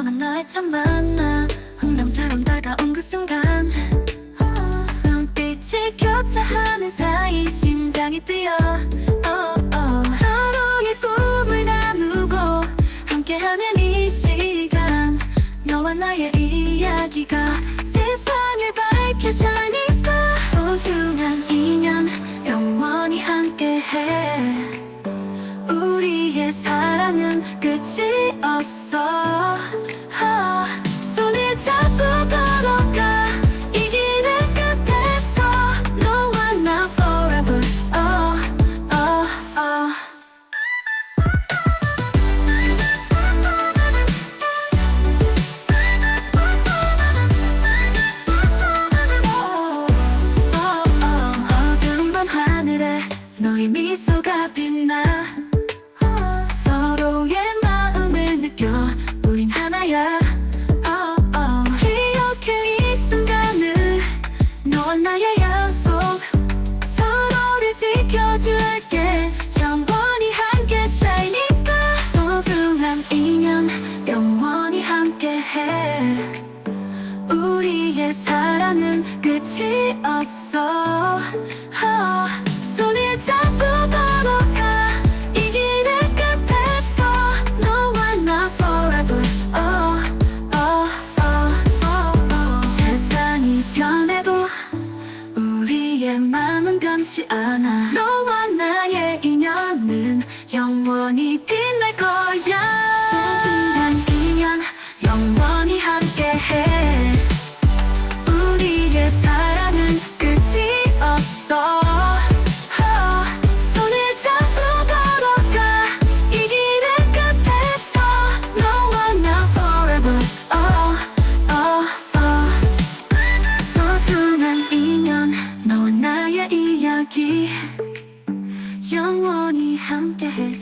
너와 나의 첫 만남. 운명처럼 다가온 그 순간. 어, 눈빛이 교차하는 사이 심장이 뛰어. 어, 어. 서로의 꿈을 나누고 함께하는 이 시간. 너와 나의 이야기가 세상을 밝혀 Shining Star. 소중한 인연 영원히 함께해. 우리의 사랑은 끝이 없어 너의 미소가 빛나. 서로의 마음을 느껴. 우린 하나야. oh, oh. 기억해 이 순간을 너와 나의 약속. 서로를 지켜줄게. 영원히 함께 Shining Star. 소중한 인연 영원히 함께해. 우리의 사랑은 끝이 없어. 어, 변치 않아 영원히 함께해.